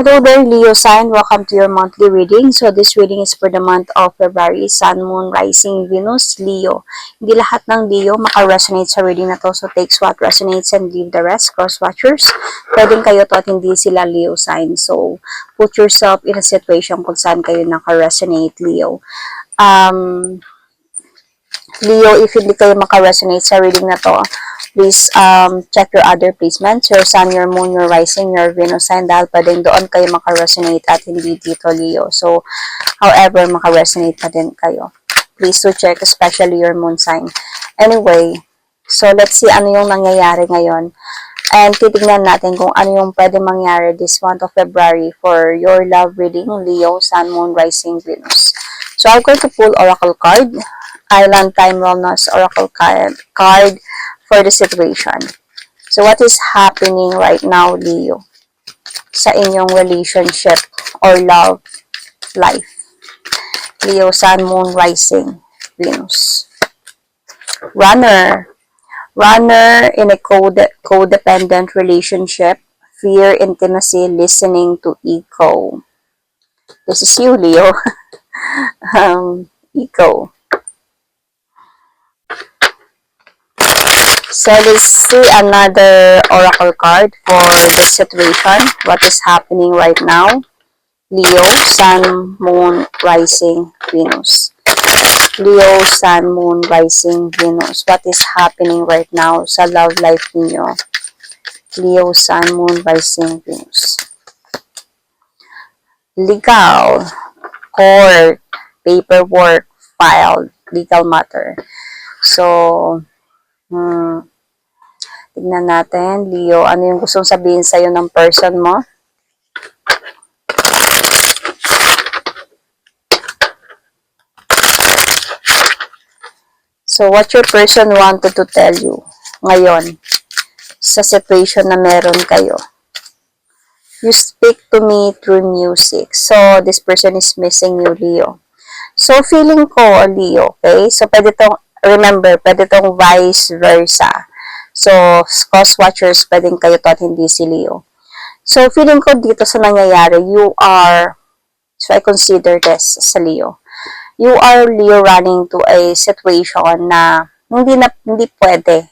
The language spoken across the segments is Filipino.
Hello there, Leo sign. Welcome to your monthly reading. So, this reading is for the month of February, Sun, Moon, Rising, Venus, Leo. Hindi lahat ng Leo maka-resonate sa reading na to. So, takes what resonates and leave the rest. Cross-watchers, pwedeng kayo to at hindi sila Leo sign. So, put yourself in a situation kung saan kayo naka-resonate, Leo. Um, Leo, if hindi kayo maka-resonate sa reading na to, please um, check your other placements, your sun, your moon, your rising, your Venus sign, dahil pwedeng doon kayo maka-resonate at hindi dito, Leo. So, however, maka-resonate pa din kayo. Please to check, especially your moon sign. Anyway, so let's see ano yung nangyayari ngayon. And titignan natin kung ano yung pwede mangyari this month of February for your love reading, Leo, Sun, Moon, Rising, Venus. So, I'm going to pull Oracle card, Island Time Wellness Oracle card, card for the situation. So, what is happening right now, Leo, sa inyong relationship or love life? Leo, Sun, Moon, Rising, Venus. Runner. Runner in a code codependent relationship. Fear, intimacy, listening to ego. This is you, Leo. um, ego. So let's see another oracle card for the situation. What is happening right now? Leo, Sun, Moon, Rising, Venus. Leo, Sun, Moon, Rising, Venus. What is happening right now sa love life niyo? Leo, Sun, Moon, Rising, Venus. Legal, court, paperwork, filed, legal matter. So, Hmm. Tignan natin, Leo, ano yung gustong sabihin sa'yo ng person mo? So, what your person wanted to tell you ngayon sa situation na meron kayo? You speak to me through music. So, this person is missing you, Leo. So, feeling ko, Leo, okay? So, pwede tong remember, pwede tong vice versa. So, cross watchers, pwedeng kayo to at hindi si Leo. So, feeling ko dito sa nangyayari, you are, so I consider this sa Leo. You are Leo running to a situation na hindi na, hindi pwede.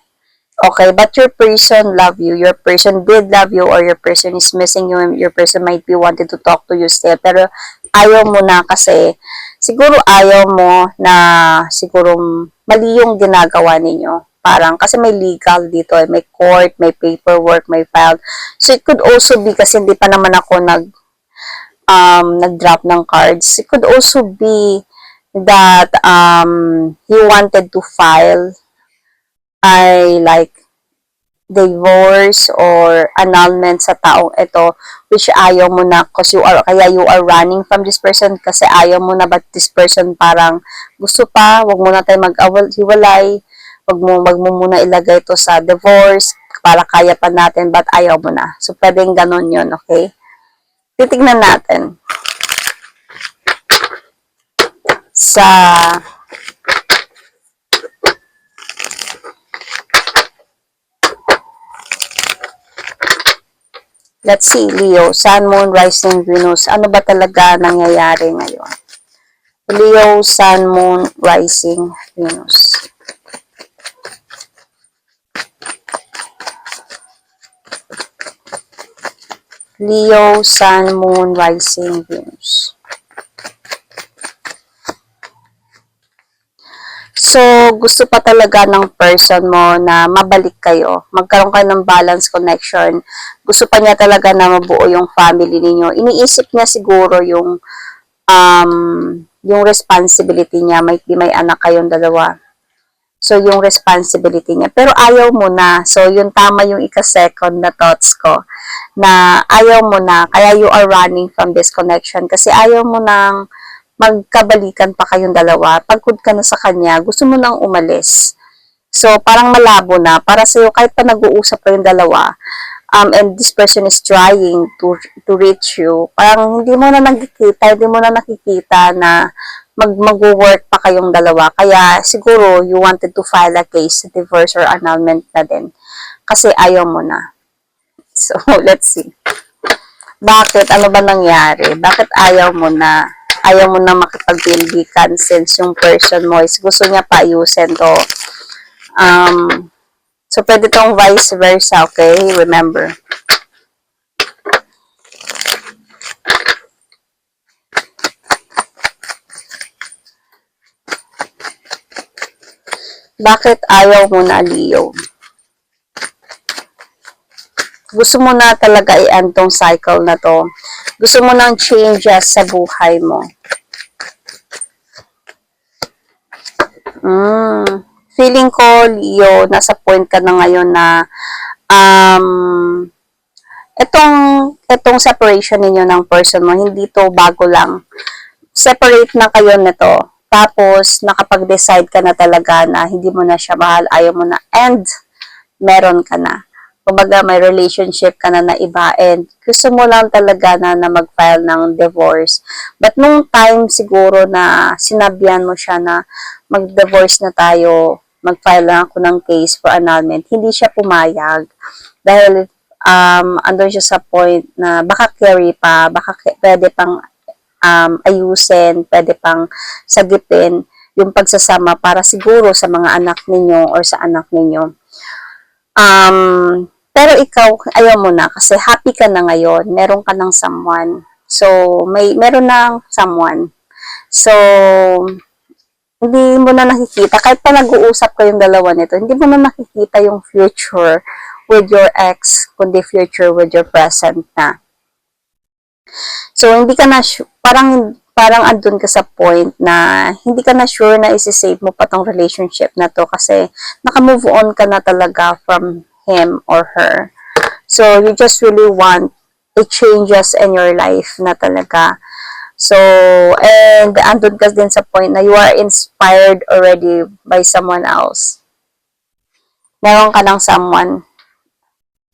Okay, but your person love you, your person did love you, or your person is missing you, your person might be wanting to talk to you still, pero ayaw mo na kasi, siguro ayaw mo na, siguro mali yung ginagawa ninyo. Parang, kasi may legal dito, eh, may court, may paperwork, may file. So, it could also be, kasi hindi pa naman ako nag, um, nag-drop ng cards. It could also be that um, he wanted to file ay like divorce or annulment sa taong ito which ayaw mo na kasi you are, kaya you are running from this person kasi ayaw mo na but this person parang gusto pa, wag mo na tayo mag-hiwalay, wag mo, wag mo muna ilagay ito sa divorce para kaya pa natin but ayaw mo na. So, pwedeng ganun yun, okay? Titignan natin sa Let's see, Leo, Sun, Moon, Rising, Venus. Ano ba talaga nangyayari ngayon? Leo, Sun, Moon, Rising, Venus. Leo, Sun, Moon, Rising, Venus. Gusto pa talaga ng person mo na mabalik kayo, magkaroon kayo ng balance connection. Gusto pa niya talaga na mabuo yung family ninyo. Iniisip niya siguro yung um, yung responsibility niya. Might be may anak kayong dalawa. So, yung responsibility niya. Pero ayaw mo na. So, yung tama yung ika-second na thoughts ko. Na ayaw mo na. Kaya you are running from this connection. Kasi ayaw mo nang magkabalikan pa kayong dalawa, pagkud ka na sa kanya, gusto mo nang umalis. So, parang malabo na. Para sa'yo, kahit pa nag-uusap kayong dalawa, um, and this person is trying to, to reach you, parang hindi mo na nakikita, hindi mo na nakikita na mag mag-work pa kayong dalawa. Kaya, siguro, you wanted to file a case, divorce or annulment na din. Kasi ayaw mo na. So, let's see. Bakit? Ano ba nangyari? Bakit ayaw mo na? Ayaw mo na makipag-build since yung person mo is gusto niya paayusin to. Um, so, pwede tong vice versa, okay? Remember. Bakit ayaw mo na, Leo? Gusto mo na talaga i-end tong cycle na to. Gusto mo ng changes sa buhay mo. Mm. Feeling ko, Leo, nasa point ka na ngayon na um, itong, itong separation ninyo ng person mo, hindi to bago lang. Separate na kayo nito. Tapos, nakapag-decide ka na talaga na hindi mo na siya mahal, ayaw mo na, and meron ka na. Kumbaga, may relationship ka na na iba, and gusto mo lang talaga na, na mag-file ng divorce. But nung time siguro na sinabihan mo siya na mag-divorce na tayo, mag-file lang ako ng case for annulment, hindi siya pumayag. Dahil um, andun siya sa point na baka carry pa, baka pwede pang um, ayusin, pwede pang sagipin yung pagsasama para siguro sa mga anak ninyo or sa anak ninyo. Um, pero ikaw, ayaw mo na kasi happy ka na ngayon, meron ka ng someone. So, may meron ng someone. So, hindi mo na nakikita, kahit pa nag-uusap kayong dalawa nito, hindi mo na nakikita yung future with your ex, kundi future with your present na. So, hindi ka na, parang, parang andun ka sa point na hindi ka na sure na isi-save mo pa tong relationship na to kasi naka-move on ka na talaga from him or her. So, you just really want a changes in your life na talaga. So, and andun ka din sa point na you are inspired already by someone else. Meron ka ng someone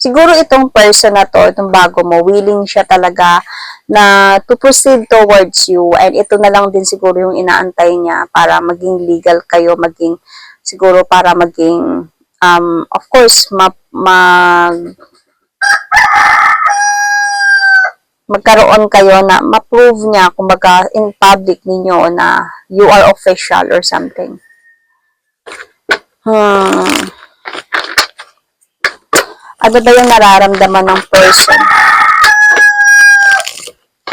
siguro itong person na to, itong bago mo, willing siya talaga na to proceed towards you and ito na lang din siguro yung inaantay niya para maging legal kayo, maging siguro para maging um, of course ma, mag magkaroon kayo na ma-prove niya kumbaga in public ninyo na you are official or something. Hmm. Ano ba yung nararamdaman ng person?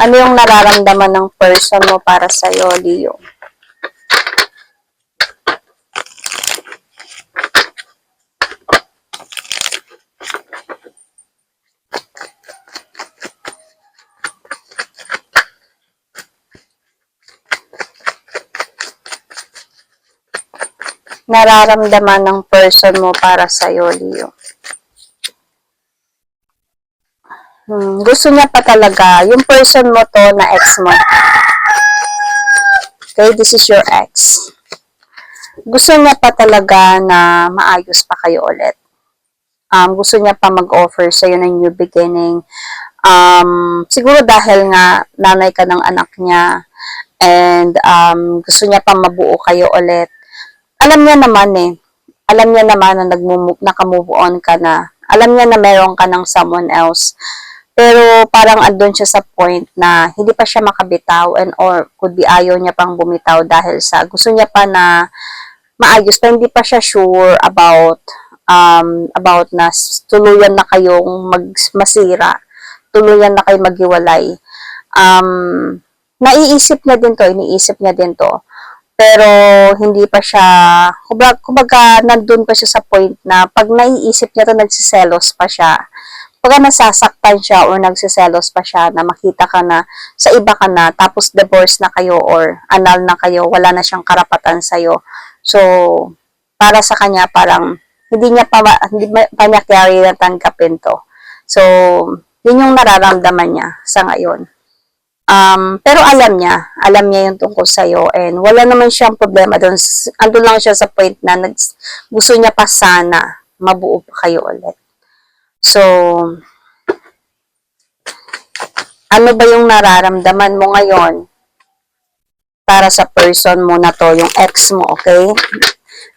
Ano yung nararamdaman ng person mo para sa'yo, Leo? Nararamdaman ng person mo para sa'yo, Leo. Hmm, gusto niya pa talaga, yung person mo to na ex mo. Okay, this is your ex. Gusto niya pa talaga na maayos pa kayo ulit. Um, gusto niya pa mag-offer sa'yo ng new beginning. Um, siguro dahil nga nanay ka ng anak niya and um, gusto niya pa mabuo kayo ulit. Alam niya naman eh, alam niya naman na nag naka-move on ka na. Alam niya na meron ka ng someone else. Pero parang andun siya sa point na hindi pa siya makabitaw and or could be ayaw niya pang bumitaw dahil sa gusto niya pa na maayos pa hindi pa siya sure about um, about na tuluyan na kayong mag masira, tuluyan na kayo maghiwalay. Um, naiisip niya din to, iniisip niya din to. Pero hindi pa siya, kumbaga, kumbaga nandun pa siya sa point na pag naiisip niya to, nagsiselos pa siya pagka nasasaktan siya or nagsiselos pa siya na makita ka na sa iba ka na tapos divorce na kayo or anal na kayo, wala na siyang karapatan sa'yo. So, para sa kanya parang hindi niya pa, hindi pa niya carry na tanggapin to. So, yun yung nararamdaman niya sa ngayon. Um, pero alam niya, alam niya yung tungkol sa'yo and wala naman siyang problema doon. Andun lang siya sa point na nags- gusto niya pa sana mabuo pa kayo ulit. So, ano ba yung nararamdaman mo ngayon para sa person mo na to, yung ex mo, okay?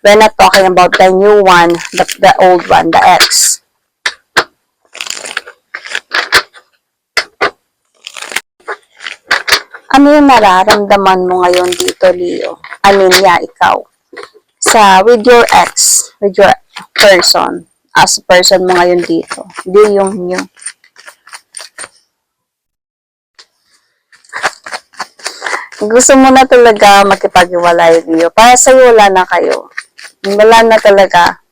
We're not talking about the new one, but the old one, the ex. Ano yung nararamdaman mo ngayon dito, Leo? Amelia, ikaw. Sa, with your ex, with your person, as person mo ngayon dito. Di yung new. Gusto mo na talaga makipag-iwalay, Leo. Para sa'yo, wala na kayo. Wala na talaga.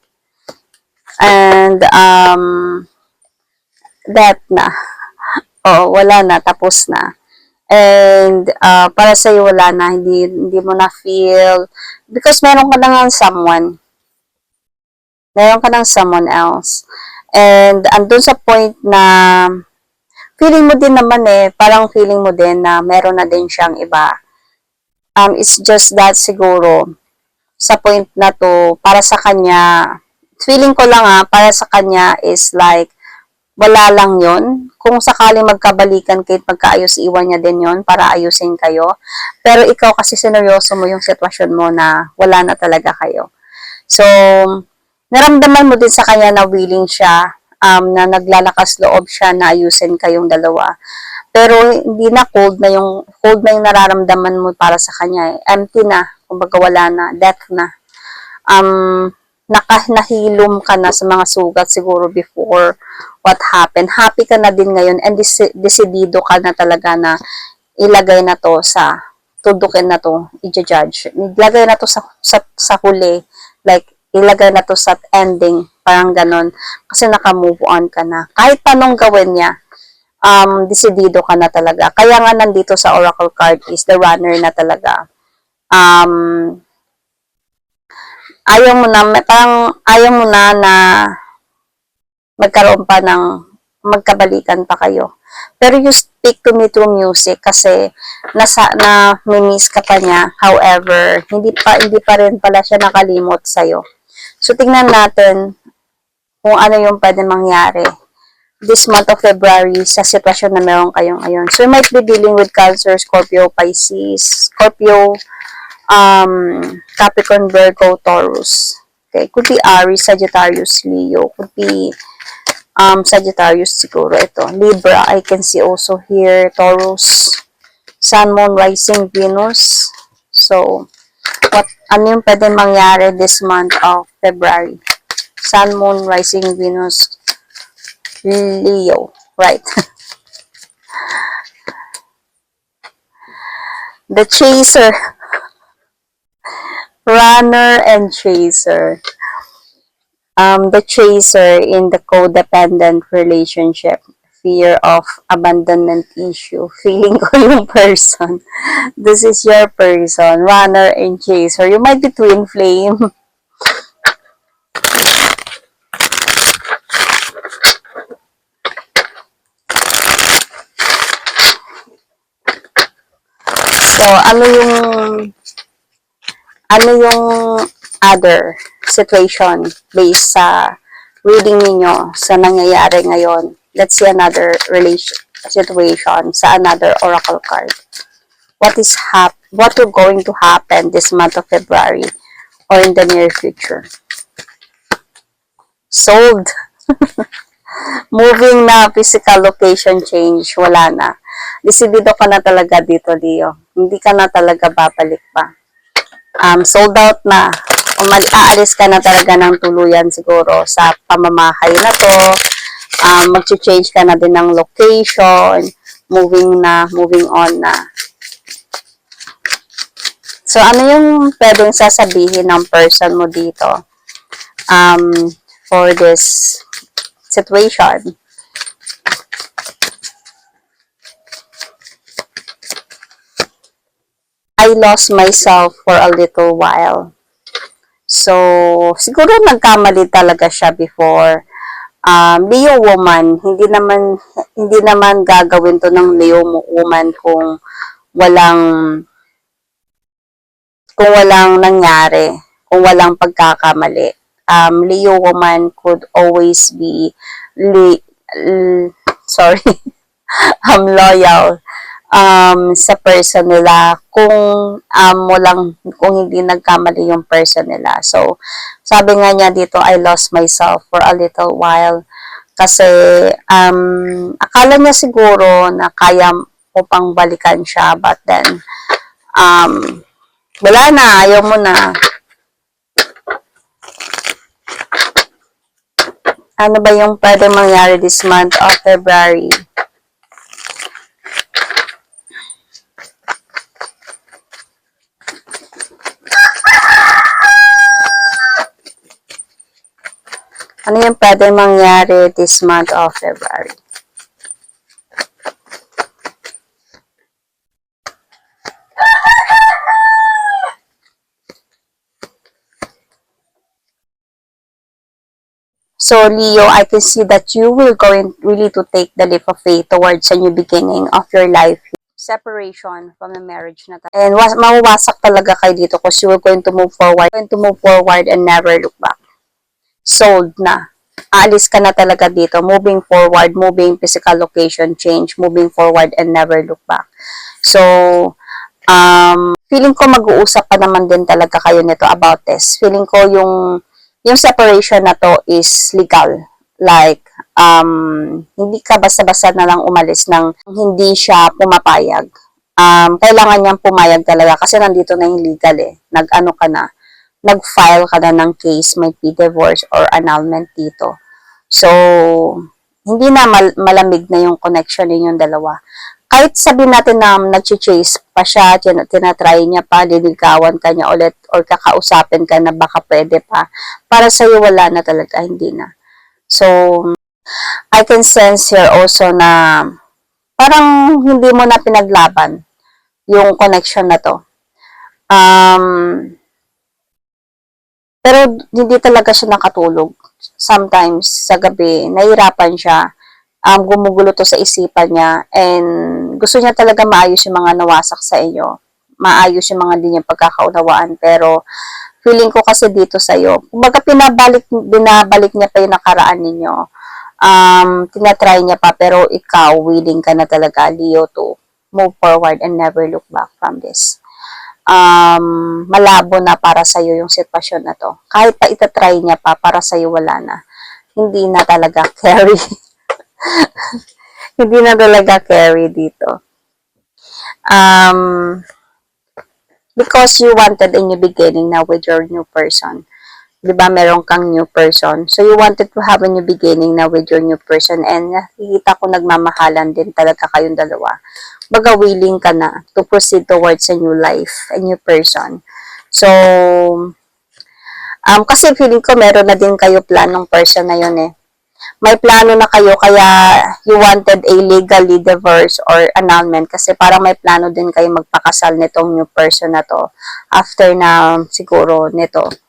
And, um, that na. Oo, wala na. Tapos na. And, uh, para sa'yo, wala na. Hindi, hindi mo na feel. Because meron ka na nga someone. Meron ka ng someone else. And, andun sa point na, feeling mo din naman eh, parang feeling mo din na meron na din siyang iba. Um, it's just that siguro, sa point na to, para sa kanya, feeling ko lang ah, para sa kanya is like, wala lang yon Kung sakaling magkabalikan kahit magkaayos, iwan niya din yon para ayusin kayo. Pero ikaw kasi sineryoso mo yung sitwasyon mo na wala na talaga kayo. So, naramdaman mo din sa kanya na willing siya, um, na naglalakas loob siya na ayusin kayong dalawa. Pero hindi na cold na yung cold na yung nararamdaman mo para sa kanya. Eh. Empty na, kumbaga wala na, death na. Um, nakahilom ka na sa mga sugat siguro before what happened. Happy ka na din ngayon and desi- desidido ka na talaga na ilagay na to sa tudukin na to, i-judge. Ilagay na to sa, sa, sa huli. Like, ilagay na to sa ending. Parang ganon. Kasi naka-move on ka na. Kahit anong gawin niya, um, desidido ka na talaga. Kaya nga nandito sa Oracle card is the runner na talaga. Um, ayaw mo na, parang ayaw mo na na magkaroon pa ng magkabalikan pa kayo. Pero you speak to me through music kasi nasa na miss ka pa niya. However, hindi pa hindi pa rin pala siya nakalimot sa So tingnan natin kung ano yung pwede mangyari this month of February sa sitwasyon na meron kayo ngayon. So you might be dealing with Cancer, Scorpio, Pisces, Scorpio, um, Capricorn, Virgo, Taurus. Okay, could be Aries, Sagittarius, Leo, could be um, Sagittarius siguro ito. Libra, I can see also here, Taurus, Sun, Moon, Rising, Venus. So, what, ano yung pwede mangyari this month of February? Sun, Moon, Rising, Venus, Leo. Right. the Chaser. Runner and Chaser. Um, the chaser in the codependent relationship, fear of abandonment issue, feeling ko yung person. This is your person, runner and chaser. You might be twin flame. So, ano yung ano yung other situation based sa reading ninyo sa nangyayari ngayon. Let's see another relation situation sa another oracle card. What is hap what will going to happen this month of February or in the near future? Sold. Moving na physical location change, wala na. Desidido ka na talaga dito, Leo. Hindi ka na talaga babalik pa. Um, sold out na. Umali, aalis ka na talaga ng tuluyan siguro sa pamamahay na to. Um, mag-change ka na din ng location. Moving na, moving on na. So, ano yung pwedeng sasabihin ng person mo dito um, for this situation? I lost myself for a little while. So, siguro nagkamali talaga siya before. Um, Leo woman, hindi naman hindi naman gagawin to ng Leo woman kung walang kung walang nangyari, kung walang pagkakamali. Um, Leo woman could always be li- l- sorry, um, loyal um, sa person nila kung um, walang, kung hindi nagkamali yung person nila. So, sabi nga niya dito, I lost myself for a little while. Kasi, um, akala niya siguro na kaya, upang balikan siya. But then, um, wala na, ayaw mo na. Ano ba yung pwede mangyari this month of February? Ano yung pwede mangyari this month of February? So, Leo, I can see that you will going really to take the leap of faith towards a new beginning of your life. Separation from the marriage na. And was, mawawasak talaga kayo dito because you will going to move forward, going to move forward and never look back. Sold na. Aalis ka na talaga dito. Moving forward, moving physical location change, moving forward and never look back. So, um, feeling ko mag-uusap pa naman din talaga kayo nito about this. Feeling ko yung yung separation na to is legal. Like, um, hindi ka basta-basta na lang umalis ng hindi siya pumapayag. Um, kailangan niyang pumayag talaga kasi nandito na yung legal eh. Nag-ano ka na, nag-file ka na ng case, might be divorce or annulment dito. So, hindi na mal- malamig na yung connection ninyong dalawa. Kahit sabihin natin na nag-chase pa siya, tin- tinatry niya pa, liligawan ka niya ulit, or kakausapin ka na baka pwede pa, para sa'yo wala na talaga, hindi na. So, I can sense here also na parang hindi mo na pinaglaban yung connection na to. Um, pero hindi talaga siya nakatulog. Sometimes, sa gabi, nahirapan siya. Um, gumugulo to sa isipan niya. And gusto niya talaga maayos yung mga nawasak sa inyo. Maayos yung mga hindi niya pagkakaunawaan. Pero, feeling ko kasi dito sa'yo, kumbaga pinabalik, binabalik niya pa yung nakaraan ninyo. Um, tinatry niya pa, pero ikaw, willing ka na talaga, Leo, to move forward and never look back from this um, malabo na para sa'yo yung sitwasyon na to. Kahit pa itatry niya pa, para sa'yo wala na. Hindi na talaga carry. Hindi na talaga carry dito. Um, because you wanted a new beginning now with your new person. Di ba, meron kang new person. So, you wanted to have a new beginning now with your new person. And nakikita ko nagmamahalan din talaga kayong dalawa. Baga, willing ka na to proceed towards a new life, a new person. So, um, kasi feeling ko meron na din kayo planong person na yun eh. May plano na kayo kaya you wanted a legally divorce or annulment kasi parang may plano din kayo magpakasal nitong new person na to after na siguro nito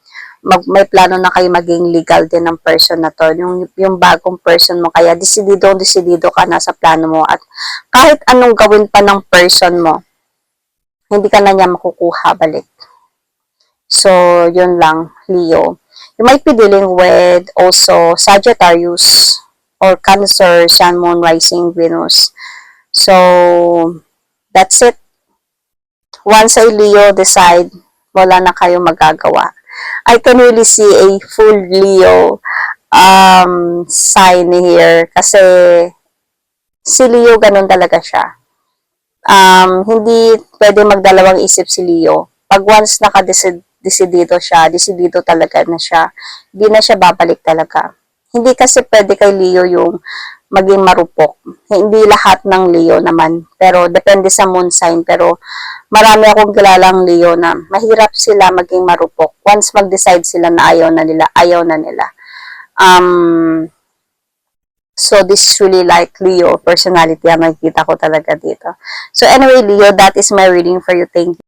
mag, may plano na kayo maging legal din ng person na to, yung, yung bagong person mo, kaya desidido, desidido ka na sa plano mo, at kahit anong gawin pa ng person mo, hindi ka na niya makukuha balik. So, yun lang, Leo. You might be dealing with also Sagittarius or Cancer, Sun, Moon, Rising, Venus. So, that's it. Once ay Leo decide, wala na kayong magagawa. I can really see a full Leo um, sign here kasi si Leo ganun talaga siya. Um, hindi pwede magdalawang isip si Leo. Pag once nakadesidido siya, desidido talaga na siya, hindi na siya babalik talaga. Hindi kasi pwede kay Leo yung maging marupok. Hindi lahat ng Leo naman. Pero depende sa moon sign. Pero marami akong kilalang Leo na mahirap sila maging marupok. Once mag-decide sila na ayaw na nila, ayaw na nila. Um, so, this is really like Leo personality ang makikita ko talaga dito. So, anyway, Leo, that is my reading for you. Thank you.